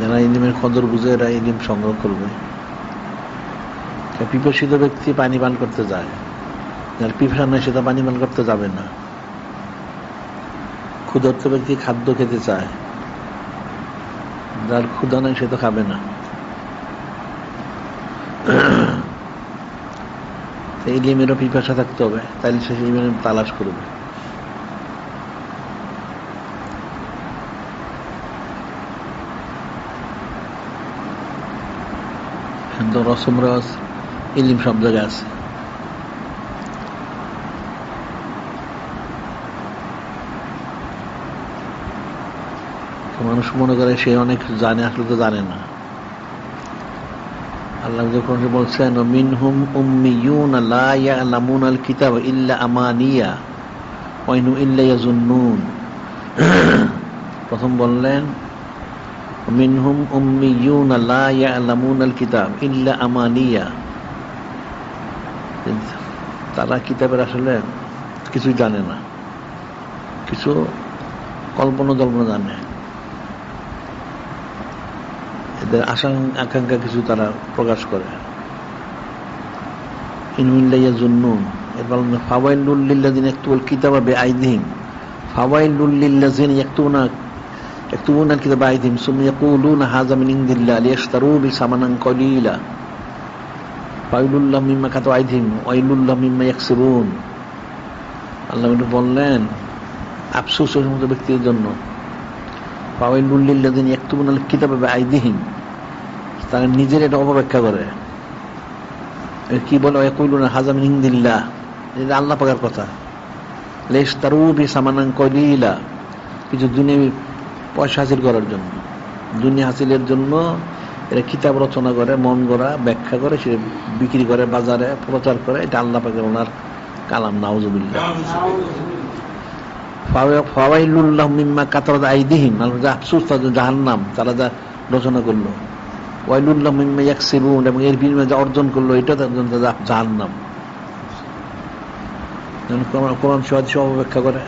যারা ইলিমের কদর বুঝে, এরা ইলিম সংগ্রহ করবে। পিপাসিত ব্যক্তি পানি পান করতে যায়, যার পিপাসা নেই সেটা পানি পান করতে যাবে না। ক্ষুধার্ত ব্যক্তি খাদ্য খেতে চায়, যার ক্ষুধা নেই, সে তো খাবে না। ইলিমেরও পিপাসা থাকতে হবে, তাইলে সে ইলিমের তালাশ করবে। কিন্তু রসম রস, ইলিম সব জায়গায় আছে। মানুষ মনে করে সে অনেক জানে, আসলে তো জানে না। আল্লাহ যখন বলছেন, মিনহুম উম্মিয়ুন লা ইয়ালামুন আল কিতাব ইল্লা আমানিয়া ওয়াইনু ইল্লা ইয়াজুন্নুন। প্রথম বললেন মিনহুম উম্মিয়ুন লা ইয়ালামুন আল কিতাব ইল্লা আমানিয়া। তারা কিতাবের আসলে কিছুই জানে না। কিছু কল্পনা জল্পনা জানে। এদের আশা আকাঙ্ক্ষা কিছু তারা প্রকাশ করে। ইনমিল্লাইয়া জুন্নুন। এরপর ফাওয়াইলুল্লিল্লাদিন একটুল কিতাবা বে আইদিহিম ফাওয়াইলুল্লিল্লাদিন একটুনা يكتبون الكتاب بأيديهم ثم يقولون هذا من عند الله ليشتروا به ثمنا قليلا ويل لهم مما كتب أيديهم ويل لهم مما يكسبون আল্লাহ বললেন আফসোস ওই সমস্ত ব্যক্তির জন্য পাওয়াইলুল্লিল্লাদিন একটুবুন আল কিতাবে আইদিহীন তারা নিজের এটা অপব্যাখ্যা করে কি বলে কইল না হাজামিন হিন্দিল্লা এটা আল্লাহ পাকার কথা লেশ তারুবি সামানাং কলিলা কিছু দুনিয়া পয়সা হাসিল করার জন্য। দুনিয়া হাসিলের জন্য এরা কিতাব রচনা করে, মন গড়া, ব্যাখ্যা করে, সে বিক্রি করে, বাজারে প্রচার করে, এটা আল্লাহ পাকের ওনার কালাম, নাউজুবিল্লাহ। ফাওয়াইলুল্লাহ মিম্মা কাতারাত আইদিহিম, আল্লাহ যা আফসোস তাদের জাহান্নাম, তারা যা রচনা করল। ওয়াইলুল্লাহ মিম্মা ইয়াকসিবুন এবং এর বিনিময়ে যা অর্জন করল, এটা তাদের জন্য জাহান্নাম। কোরআন সহাদি সব অপেক্ষা করে।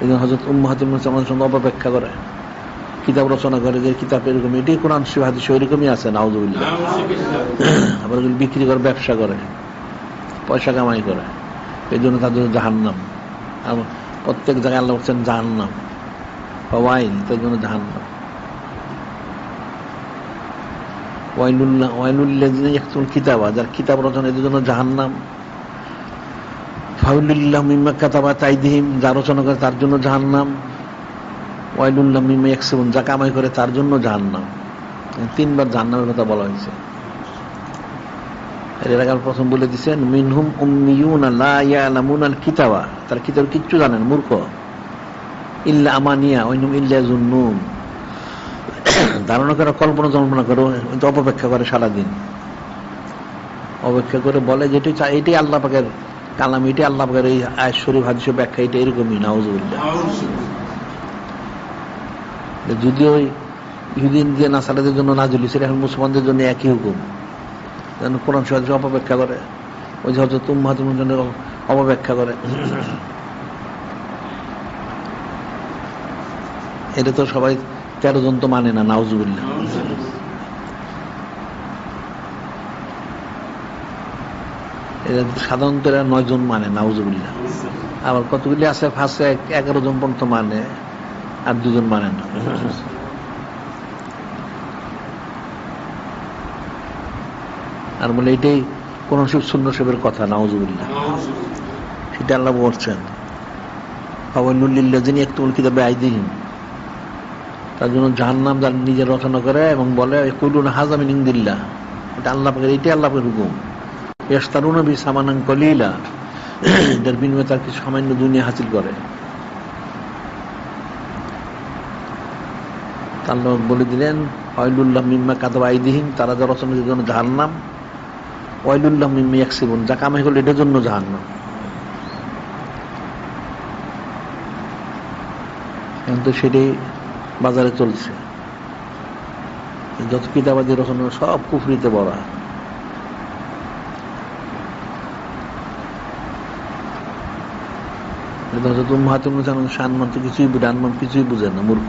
এই জন্য হজরত উম্মাহাতিম আমাদের সঙ্গে অপেক্ষা করে। কিতাব রচনা করে, যে কিতাব এরকম এটাই কোরআন হাদিস এরকমই আছে, নাউজুবিল্লাহ। আবার বিক্রি করে, ব্যবসা করে, পয়সা কামাই করে এই জন্য তাদের জাহান্নাম প্রত্যেক জায়গায় আল্লাহ বলছেন জাহান্নাম। ওয়াইল তার জন্য জাহান্নাম। ওয়াইলুল্লাহ একজন কিতাব, যার কিতাব রচনা, এদের জন্য জাহান্নাম। ফাউলুল্লাহ মিম্মা কাতাবা তাইদিহিম যা রচনা করে তার জন্য জাহান্নাম। ওয়াইলুল্লাহ মিম্মা একসেবন যা কামাই করে তার জন্য জাহান্নাম। তিনবার জাহান্নামের কথা বলা হয়েছে। এর আগে প্রথম বলে দিচ্ছেন মিনহুম উম্মিয়ুনা লা ইয়ালামুন আল কিতাবা তার কিতাব কিচ্ছু জানেন মূর্খ। ইল্লা আমানিয়া ওইনুম ইল্লা জুন্নুন ধারণা করে, কল্পনা জল্পনা করে অপেক্ষা করে সারাদিন। অপেক্ষা করে বলে যেটি চাই এটাই আল্লাহ পাকের কালাম এটাই আল্লাহ এই আয় শরীফ হাদিস ব্যাখ্যা এটা এরকমই নাউজুবিল্লাহ। যদিও ইহুদিন যে নাসারাদের জন্য নাজুল সেটা এখন মুসলমানদের জন্য একই হুকুম। যেন কোরআন সহাজ অপব্যাখ্যা করে। ওই যে হজরত উম্মাহাতুর জন্য অপব্যাখ্যা করে। এটা তো সবাই তেরো জন তো মানে না নাউজুবিল্লাহ। এটা সাধারণত এরা নয় জন মানে নাউজুবিল্লাহ। আবার কতগুলি আছে? ফার্স্টে এগারো জন পর্যন্ত মানে আর দুজন মানে না। আর বলে এটাই কোন শিব শূন্য শিবের কথা, নাউজুবিল্লাহ। সেটা আল্লাহ বলছেন। যিনি একটু উল্কি কিতাবে আইদিহীন তার জন্য জাহান্নাম যার নিজে রচনা করে এবং বলে কুলুন হাজামিন ইন্দিল্লাহ। এটা আল্লাহ এটাই আল্লাহ হুকুম। ইয়াস্তারুন সামানাং কলিলা। বিনিময়ে তার কিছু সামান্য দুনিয়া হাসিল করে। আল্লাহ বলে দিলেন, ওয়াইলুল্লাহ মিম্মা কাদবা আইদিহীন তারা যা রচনার জন্য জাহান্নাম। ওয়াইলুল্লাহ মিম্মি একসিবন যা কামাই করল এটার জন্য জাহান্নাম। এখন তো সেটাই বাজারে চলছে। যত কিতাবাদি রচনা সব কুফরিতে বড়া হজরত উম্মাহাতুল শানমান তো কিছুই ডানমান কিছুই বুঝে না মূর্খ।